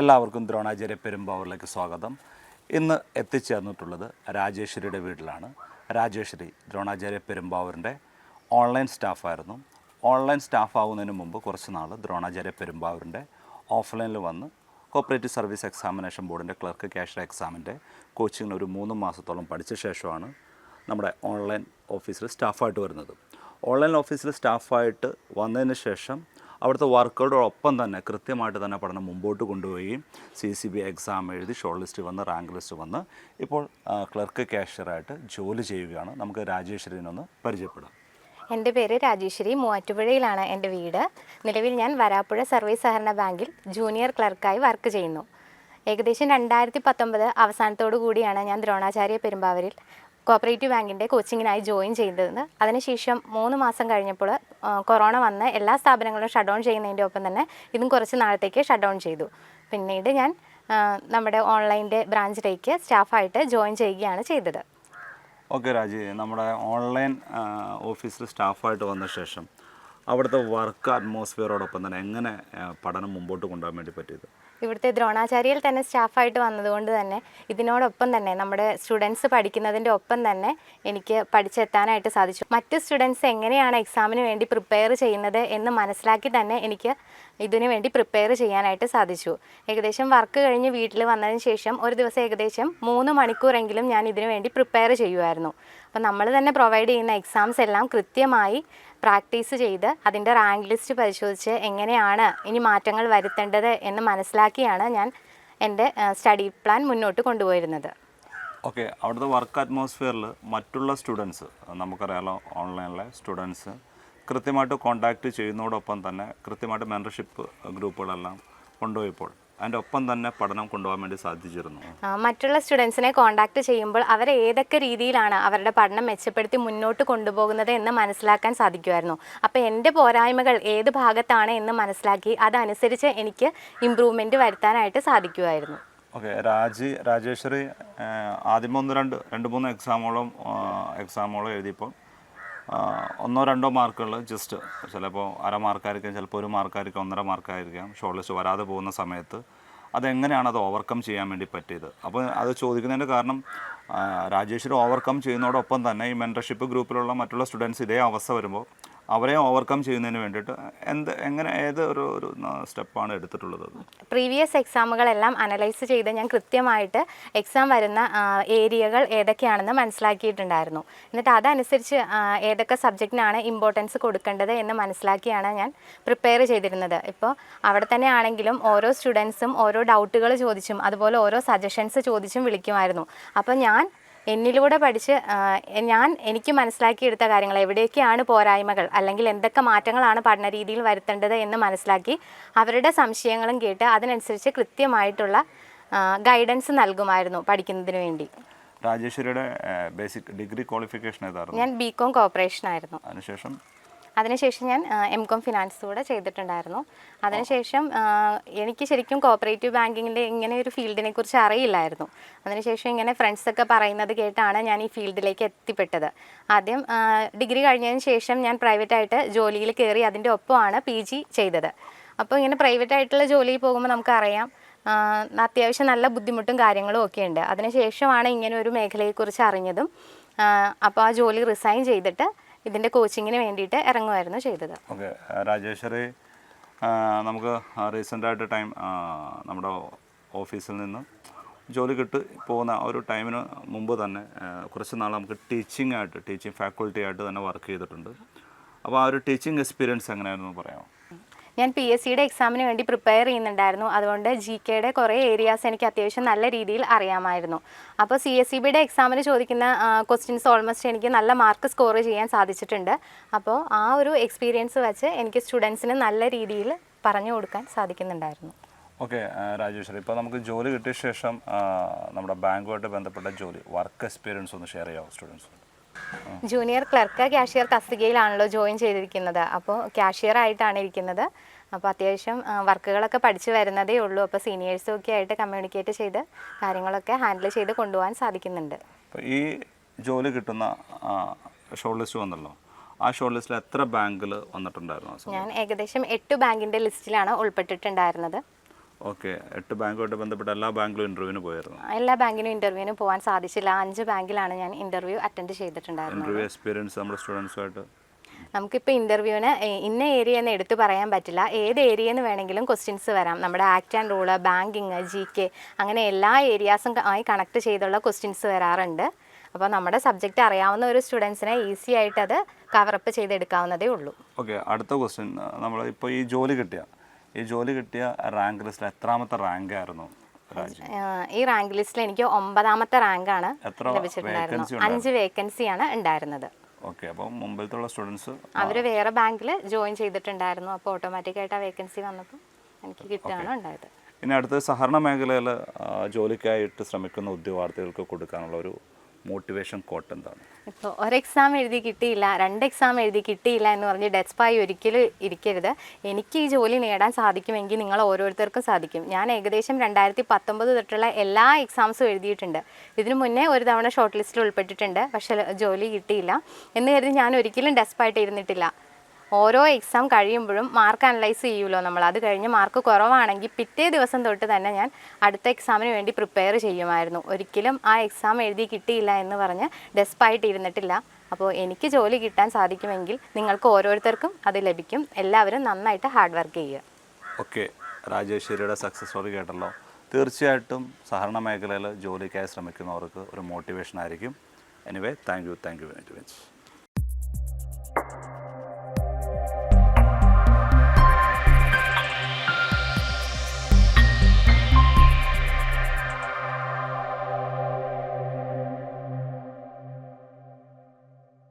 എല്ലാവർക്കും ദ്രോണാചാര്യ പെരുമ്പാവൂരിലേക്ക് സ്വാഗതം. ഇന്ന് എത്തിച്ചേർന്നിട്ടുള്ളത് രാജേശ്വരിയുടെ വീട്ടിലാണ്. രാജേശ്വരി ദ്രോണാചാര്യ പെരുമ്പാവൂരിന്റെ ഓൺലൈൻ സ്റ്റാഫായിരുന്നു. ഓൺലൈൻ സ്റ്റാഫ് ആവുന്നതിന് മുമ്പ് കുറച്ച് നാൾ ദ്രോണാചാര്യ പെരുമ്പാവൂരിന്റെ ഓഫ്ലൈനിൽ വന്ന് കോപ്പറേറ്റീവ് സർവീസ് എക്സാമിനേഷൻ ബോർഡിന്റെ ക്ലർക്ക് ക്യാഷർ എക്സാമിന്റെ കോച്ചിങ്ങിന് ഒരു മൂന്ന് മാസത്തോളം പഠിച്ച ശേഷമാണ് നമ്മുടെ ഓൺലൈൻ ഓഫീസിൽ സ്റ്റാഫായിട്ട് വരുന്നത്. ഓൺലൈൻ ഓഫീസിൽ സ്റ്റാഫായിട്ട് വന്നതിന് ശേഷം അവിടുത്തെ വർക്കുകളോടൊപ്പം തന്നെ കൃത്യമായിട്ട് തന്നെ പഠനം മുമ്പോട്ട് കൊണ്ടുപോയി. സി സി ബി എക്സാം എഴുതി ഷോർട്ട് ലിസ്റ്റ് വന്ന് റാങ്ക് ലിസ്റ്റ് വന്ന് ഇപ്പോൾ ക്ലർക്ക് ക്യാഷ്യറായിട്ട് ജോലി ചെയ്യുകയാണ്. നമുക്ക് രാജേശ്വരിനൊന്ന് പരിചയപ്പെടാം. എന്റെ പേര് രാജേശ്വരി മൂവാറ്റുപുഴയിലാണ് എന്റെ വീട്. നിലവിൽ ഞാൻ വരാപ്പുഴ സർവീസ് സഹകരണ ബാങ്കിൽ ജൂനിയർ ക്ലർക്കായി വർക്ക് ചെയ്യുന്നു. ഏകദേശം രണ്ടായിരത്തി പത്തൊമ്പത് അവസാനത്തോടു കൂടിയാണ് ഞാൻ ദ്രോണാചാര്യ പെരുമ്പാവൂരിൽ കോപ്പറേറ്റീവ് ബാങ്കിന്റെ കോച്ചിങ്ങിനായി ജോയിൻ ചെയ്തത് അതിനുശേഷം മൂന്ന് മാസം കഴിഞ്ഞപ്പോൾ കൊറോണ വന്ന് എല്ലാ സ്ഥാപനങ്ങളും ഷട്ട് ഡൗൺ ചെയ്യുന്നതിന്റെ ഒപ്പം തന്നെ ഇതും കുറച്ച് നാളത്തേക്ക് ഷട്ട് ഡൗൺ ചെയ്തു. പിന്നീട് ഞാൻ നമ്മുടെ ഓൺലൈന്റെ ബ്രാഞ്ചിലേക്ക് സ്റ്റാഫായിട്ട് ജോയിൻ ചെയ്യുകയാണ് ചെയ്തത്. ഓക്കെ രാജി. നമ്മുടെ ഓൺലൈൻ ഓഫീസിൽ സ്റ്റാഫായിട്ട് വന്ന ശേഷം അവിടുത്തെ വർക്ക് അറ്റ്മോസ്ഫിയറോടൊപ്പം തന്നെ എങ്ങനെ പഠനം മുമ്പോട്ട് കൊണ്ടുപോകാൻ വേണ്ടി പറ്റിയത്? ഇവിടുത്തെ ദ്രോണാചാര്യയിൽ തന്നെ സ്റ്റാഫായിട്ട് വന്നതുകൊണ്ട് തന്നെ ഇതിനോടൊപ്പം തന്നെ നമ്മുടെ സ്റ്റുഡൻസ് പഠിക്കുന്നതിന്റെ ഒപ്പം തന്നെ എനിക്ക് പഠിച്ചെത്താനായിട്ട് സാധിച്ചു. മറ്റ് സ്റ്റുഡൻസ് എങ്ങനെയാണ് എക്സാമിന് വേണ്ടി പ്രിപ്പയർ ചെയ്യുന്നത് എന്ന് മനസ്സിലാക്കി തന്നെ എനിക്ക് ഇതിനു വേണ്ടി പ്രിപ്പയർ ചെയ്യാനായിട്ട് സാധിച്ചു. ഏകദേശം വർക്ക് കഴിഞ്ഞ് വീട്ടിൽ വന്നതിന് ശേഷം ഒരു ദിവസം ഏകദേശം മൂന്ന് മണിക്കൂറെങ്കിലും ഞാൻ ഇതിനു വേണ്ടി പ്രിപ്പയർ ചെയ്യുമായിരുന്നു. അപ്പോൾ നമ്മൾ തന്നെ പ്രൊവൈഡ് ചെയ്യുന്ന എക്സാംസ് എല്ലാം കൃത്യമായി പ്രാക്ടീസ് ചെയ്ത് അതിന്റെ റാങ്ക് ലിസ്റ്റ് പരിശോധിച്ച് എങ്ങനെയാണ് ഇനി മാറ്റങ്ങൾ വരുത്തേണ്ടത് എന്ന് മനസ്സിലാക്കിയാണ് ഞാൻ എന്റെ സ്റ്റഡി പ്ലാൻ മുന്നോട്ട് കൊണ്ടുപോയിരുന്നത്. ഓക്കെ അവിടുത്തെ വർക്ക് അറ്റ്മോസ്ഫിയറിൽ മറ്റുള്ള സ്റ്റുഡൻസ് നമുക്കറിയാമല്ലോ ഓൺലൈനിലെ സ്റ്റുഡൻസ് കൃത്യമായിട്ട് കോണ്ടാക്ട് ചെയ്യുന്നതോടൊപ്പം തന്നെ കൃത്യമായിട്ട് മെമ്പർഷിപ്പ് ഗ്രൂപ്പുകളെല്ലാം കൊണ്ടുപോയപ്പോൾ അതിന്റെ ഒപ്പം തന്നെ പഠനം കൊണ്ടുപോകാൻ വേണ്ടി സാധിച്ചിരുന്നു. മറ്റുള്ള സ്റ്റുഡൻസിനെ കോൺടാക്ട് ചെയ്യുമ്പോൾ അവർ ഏതൊക്കെ രീതിയിലാണ് അവരുടെ പഠനം മെച്ചപ്പെടുത്തി മുന്നോട്ട് കൊണ്ടുപോകുന്നത് എന്ന് മനസ്സിലാക്കാൻ സാധിക്കുമായിരുന്നു. അപ്പോൾ എന്റെ പോരായ്മകൾ ഏത് ഭാഗത്താണ് എന്ന് മനസ്സിലാക്കി അതനുസരിച്ച് എനിക്ക് ഇമ്പ്രൂവ്മെന്റ് വരുത്താനായിട്ട് സാധിക്കുമായിരുന്നു. ഓക്കെ രാജി രാജേശ്വരി ആദ്യം ഒന്ന് രണ്ട് രണ്ട് മൂന്ന് എക്സാമോളം എക്സാമോളം എഴുതിയപ്പോൾ ഒന്നോ രണ്ടോ മാർക്കുകൾ ജസ്റ്റ് ചിലപ്പോൾ അര മാർക്കായിരിക്കാം ചിലപ്പോൾ ഒരു മാർക്കായിരിക്കാം ഒന്നര മാർക്കായിരിക്കാം ഷോർട്ട് ലിസ്റ്റ് വരാതെ പോകുന്ന സമയത്ത് അതെങ്ങനെയാണ് അത് ഓവർകം ചെയ്യാൻ വേണ്ടി പറ്റിയത്? അപ്പോൾ അത് ചോദിക്കുന്നതിന്റെ കാരണം ആ, രാജേശ്വരി ഓവർകം ചെയ്യുന്നതോടൊപ്പം തന്നെ ഈ മെന്റർഷിപ്പ് ഗ്രൂപ്പിലുള്ള മറ്റുള്ള സ്റ്റുഡൻസ് ഇതേ അവസ്ഥ വരുമ്പോൾ അവരെ ഓവർകം ചെയ്യുന്നതിന് വേണ്ടിയിട്ട് എന്ത് എങ്ങനെ ഏത് ഒരു ഒരു സ്റ്റെപ്പാണ് എടുത്തിട്ടുള്ളത്? പ്രീവിയസ് എക്സാമുകളെല്ലാം അനലൈസ് ചെയ്ത് ഞാൻ കൃത്യമായിട്ട് എക്സാം വരുന്ന ഏരിയകൾ ഏതൊക്കെയാണെന്ന് മനസ്സിലാക്കിയിട്ടുണ്ടായിരുന്നു. എന്നിട്ട് അതനുസരിച്ച് ഏതൊക്കെ സബ്ജക്റ്റിനാണ് ഇമ്പോർട്ടൻസ് കൊടുക്കേണ്ടത് എന്ന് മനസ്സിലാക്കിയാണ് ഞാൻ പ്രിപ്പയർ ചെയ്തിരുന്നത്. ഇപ്പോൾ അവിടെ തന്നെ ആണെങ്കിലും ഓരോ സ്റ്റുഡൻസും ഓരോ ഡൗട്ടുകൾ ചോദിച്ചും അതുപോലെ ഓരോ സജഷൻസ് ചോദിച്ചും വിളിക്കുമായിരുന്നു. അപ്പോൾ ഞാൻ എന്നിലൂടെ പഠിച്ച് ഞാൻ എനിക്ക് മനസ്സിലാക്കിയെടുത്ത കാര്യങ്ങൾ എവിടെയൊക്കെയാണ് പോരായ്മകൾ അല്ലെങ്കിൽ എന്തൊക്കെ മാറ്റങ്ങളാണ് പഠന രീതിയിൽ വരുത്തേണ്ടത് എന്ന് മനസ്സിലാക്കി അവരുടെ സംശയങ്ങളും കേട്ട് അതിനനുസരിച്ച് കൃത്യമായിട്ടുള്ള ഗൈഡൻസ് നൽകുമായിരുന്നു പഠിക്കുന്നതിന് വേണ്ടി. രാജേശ്വരിയുടെ ബേസിക് ഡിഗ്രി ക്വാളിഫിക്കേഷൻ ഏതായിരുന്നു? ഞാൻ ബി കോം കോർപ്പറേഷൻ ആയിരുന്നു. അതിനുശേഷം അതിനുശേഷം ഞാൻ എം കോം ഫിനാൻസ് കൂടെ ചെയ്തിട്ടുണ്ടായിരുന്നു. അതിനുശേഷം എനിക്ക് ശരിക്കും കോപ്പറേറ്റീവ് ബാങ്കിങ്ങിന്റെ ഇങ്ങനെ ഒരു ഫീൽഡിനെ കുറിച്ച് അറിയില്ലായിരുന്നു. അതിനുശേഷം ഇങ്ങനെ ഫ്രണ്ട്സൊക്കെ പറയുന്നത് കേട്ടാണ് ഞാൻ ഈ ഫീൽഡിലേക്ക് എത്തിപ്പെട്ടത്. ആദ്യം ഡിഗ്രി കഴിഞ്ഞതിന് ശേഷം ഞാൻ പ്രൈവറ്റായിട്ട് ജോലിയിൽ കയറി അതിന്റെ ഒപ്പമാണ് പി ജി ചെയ്തത്. അപ്പോൾ ഇങ്ങനെ പ്രൈവറ്റ് ആയിട്ടുള്ള ജോലിയിൽ പോകുമ്പോൾ നമുക്കറിയാം അത്യാവശ്യം നല്ല ബുദ്ധിമുട്ടും കാര്യങ്ങളും ഒക്കെ ഉണ്ട്. അതിനുശേഷമാണ് ഇങ്ങനെ ഒരു മേഖലയെക്കുറിച്ച് അറിഞ്ഞതും അപ്പോൾ ആ ജോലി റിസൈൻ ചെയ്തിട്ട് ഇതിന്റെ കോച്ചിങ്ങിന് വേണ്ടിയിട്ട് ഇറങ്ങുമായിരുന്നു ചെയ്തത്. ഓക്കെ രാജേശ്വരി നമുക്ക് റീസെന്റായിട്ട് ടൈം നമ്മുടെ ഓഫീസിൽ നിന്ന് ജോലി കിട്ടി പോകുന്ന ഒരു ടൈമിന് മുമ്പ് തന്നെ കുറച്ച് നാൾ നമുക്ക് ടീച്ചിങ് ആയിട്ട് ടീച്ചിങ് ഫാക്കൾട്ടി ആയിട്ട് തന്നെ വർക്ക് ചെയ്തിട്ടുണ്ട്. അപ്പോൾ ആ ഒരു ടീച്ചിങ് എക്സ്പീരിയൻസ് എങ്ങനെയായിരുന്നു പറയാമോ? ഞാൻ പി എസ് സിയുടെ എക്സാമിന് വേണ്ടി പ്രിപ്പയർ ചെയ്യുന്നുണ്ടായിരുന്നു. അതുകൊണ്ട് ജി കെയുടെ കുറേ ഏരിയാസ് എനിക്ക് അത്യാവശ്യം നല്ല രീതിയിൽ അറിയാമായിരുന്നു. അപ്പോൾ സി എസ് സി ബിയുടെ എക്സാമിന് ചോദിക്കുന്ന ക്വസ്റ്റ്യൻസ് ഓൾമോസ്റ്റ് എനിക്ക് നല്ല മാർക്ക് സ്കോർ ചെയ്യാൻ സാധിച്ചിട്ടുണ്ട്. അപ്പോൾ ആ ഒരു എക്സ്പീരിയൻസ് വെച്ച് എനിക്ക് സ്റ്റുഡൻസിന് നല്ല രീതിയിൽ പറഞ്ഞു കൊടുക്കാൻ സാധിക്കുന്നുണ്ടായിരുന്നു. ഓക്കെ രാജേശ്വരി ഇപ്പോൾ നമുക്ക് ജോലി കിട്ടിയ ശേഷം നമ്മുടെ ബാങ്കുമായിട്ട് ബന്ധപ്പെട്ട ജോലി വർക്ക് എക്സ്പീരിയൻസ് ഒന്ന് ഷെയർ ചെയ്യാമോ സ്റ്റുഡൻസ് ജൂനിയർ ക്ലർക്ക് കാഷ്യർ തസ്തികയിലാണല്ലോ ജോയിൻ ചെയ്തിരിക്കുന്നത്. അപ്പോൾ കാഷ്യർ ആയിട്ടാണ് ഇരിക്കുന്നത്. അപ്പോൾ അത്യാവശ്യം വർക്കുകളൊക്കെ പഠിച്ചു വരുന്നതേ ഉള്ളൂ. അപ്പോൾ സീനിയേഴ്സും ഒക്കെ ആയിട്ട് കമ്മ്യൂണിക്കേറ്റ് ചെയ്ത് കാര്യങ്ങളൊക്കെ ഹാൻഡിൽ ചെയ്ത് കൊണ്ടുപോകാൻ സാധിക്കുന്നുണ്ട്. ഈ ജോലി കിട്ടുന്ന ഷോർട്ട് ലിസ്റ്റ് വന്നല്ലോ. ആ ഷോർട്ട് ലിസ്റ്റിൽ എത്ര ബാങ്കിൽ വന്നിട്ടുണ്ടായിരുന്നു ഞാൻ ഏകദേശം എട്ട് ബാങ്കിന്റെ ലിസ്റ്റിലാണ് ഉൾപ്പെട്ടിട്ടുണ്ടായിരുന്നത്. ഓക്കെ എട്ട് ബാങ്കുമായിട്ട് ബന്ധപ്പെട്ട എല്ലാ ബാങ്കിലും ഇന്റർവ്യൂവിന് പോയിരുന്നു എല്ലാ ബാങ്കിനും ഇന്റർവ്യൂവിന് പോകാൻ സാധിച്ചില്ല. അഞ്ച് ബാങ്കിലാണ് ഞാൻ ഇന്റർവ്യൂ അറ്റൻഡ് ചെയ്തിട്ടുണ്ടായിരുന്നത്. ഇന്റർവ്യൂ എക്സ്പീരിയൻസ് നമ്മുടെ സ്റ്റുഡൻസുമായിട്ട് നമുക്കിപ്പോൾ ഇന്റർവ്യൂവിന് ഇന്ന ഏരിയ എന്ന് എടുത്തു പറയാൻ പറ്റില്ല. ഏത് ഏരിയ എന്ന് വേണമെങ്കിലും ക്വസ്റ്റ്യൻസ് വരാം. നമ്മുടെ act and rule banking G K അങ്ങനെ എല്ലാ ഏരിയാസും ആയി കണക്ട് ചെയ്തുള്ള ക്വസ്റ്റ്യൻസ് വരാറുണ്ട്. അപ്പോൾ നമ്മുടെ സബ്ജക്റ്റ് അറിയാവുന്ന ഒരു സ്റ്റുഡൻസിനെ ഈസി ആയിട്ട് അത് കവറപ്പ് ചെയ്തെടുക്കാവുന്നതേ ഉള്ളൂ. ഓക്കെ അടുത്ത ക്വസ്റ്റ്യൻ നമ്മൾ ഇപ്പോൾ ഈ ജോലി കിട്ടിയ ഈ ജോലി കിട്ടിയ റാങ്ക് ലിസ്റ്റിൽ എത്രാമത്തെ റാങ്ക് ആയിരുന്നു ഈ റാങ്ക് ലിസ്റ്റിൽ എനിക്ക് ഒമ്പതാമത്തെ റാങ്ക് ആണ് ലഭിച്ചിട്ടുണ്ടായിരുന്നു അഞ്ച് വേക്കൻസിയാണ് ഉണ്ടായിരുന്നത്. ഓക്കെ അപ്പോൾ മുമ്പിലത്തുള്ള സ്റ്റുഡൻസ് അവർ വേറെ ബാങ്കിൽ ജോയിൻ ചെയ്തിട്ടുണ്ടായിരുന്നു. അപ്പോൾ ഓട്ടോമാറ്റിക്കായിട്ട് ആ വേക്കൻസി വന്നപ്പോൾ എനിക്ക് കിട്ടുകയാണ് ഉണ്ടായത്. ഇനി അടുത്ത സഹകരണ മേഖലയിൽ ജോലിക്കായിട്ട് ശ്രമിക്കുന്ന ഉദ്യോഗാർത്ഥികൾക്ക് കൊടുക്കാനുള്ള ഒരു മോട്ടിവേഷൻ കോട്ട് എന്താണ്? ഇപ്പോൾ ഒരു എക്സാം എഴുതി കിട്ടിയില്ല രണ്ട് എക്സാം എഴുതി കിട്ടിയില്ല എന്ന് പറഞ്ഞ് ഡെസ്പായി ഒരിക്കലും ഇരിക്കരുത്. എനിക്ക് ഈ ജോലി നേടാൻ സാധിക്കുമെങ്കിൽ നിങ്ങൾ ഓരോരുത്തർക്കും സാധിക്കും. ഞാൻ ഏകദേശം രണ്ടായിരത്തി പത്തൊമ്പത് തൊട്ടുള്ള എല്ലാ എക്സാംസും എഴുതിയിട്ടുണ്ട്. ഇതിനു മുന്നേ ഒരു തവണ ഷോർട്ട് ലിസ്റ്റിൽ ഉൾപ്പെട്ടിട്ടുണ്ട് പക്ഷേ ജോലി കിട്ടിയില്ല. എന്ന് കരുതി ഞാൻ ഒരിക്കലും ഡെസ്പായിട്ട് ഇരുന്നിട്ടില്ല. ഓരോ എക്സാം കഴിയുമ്പോഴും മാർക്ക് അനലൈസ് ചെയ്യുമല്ലോ നമ്മൾ. അത് കഴിഞ്ഞ് മാർക്ക് കുറവാണെങ്കിൽ പിറ്റേ ദിവസം തൊട്ട് തന്നെ ഞാൻ അടുത്ത എക്സാമിന് വേണ്ടി പ്രിപ്പയർ ചെയ്യുമായിരുന്നു. ഒരിക്കലും ആ എക്സാം എഴുതി കിട്ടിയില്ല എന്ന് പറഞ്ഞ് ഡെസ്പായിട്ട് ഇരുന്നിട്ടില്ല. അപ്പോൾ എനിക്ക് ജോലി കിട്ടാൻ സാധിക്കുമെങ്കിൽ നിങ്ങൾക്ക് ഓരോരുത്തർക്കും അത് ലഭിക്കും. എല്ലാവരും നന്നായിട്ട് ഹാർഡ് വർക്ക് ചെയ്യുക. ഓക്കെ. രാജേശ്വരിയുടെ സക്സസ് സ്റ്റോറി കേട്ടല്ലോ. തീർച്ചയായിട്ടും സഹകരണ മേഖലയിൽ ജോലിക്കായി ശ്രമിക്കുന്നവർക്ക് ഒരു മോട്ടിവേഷൻ ആയിരിക്കും. Anyway thank you thank you very much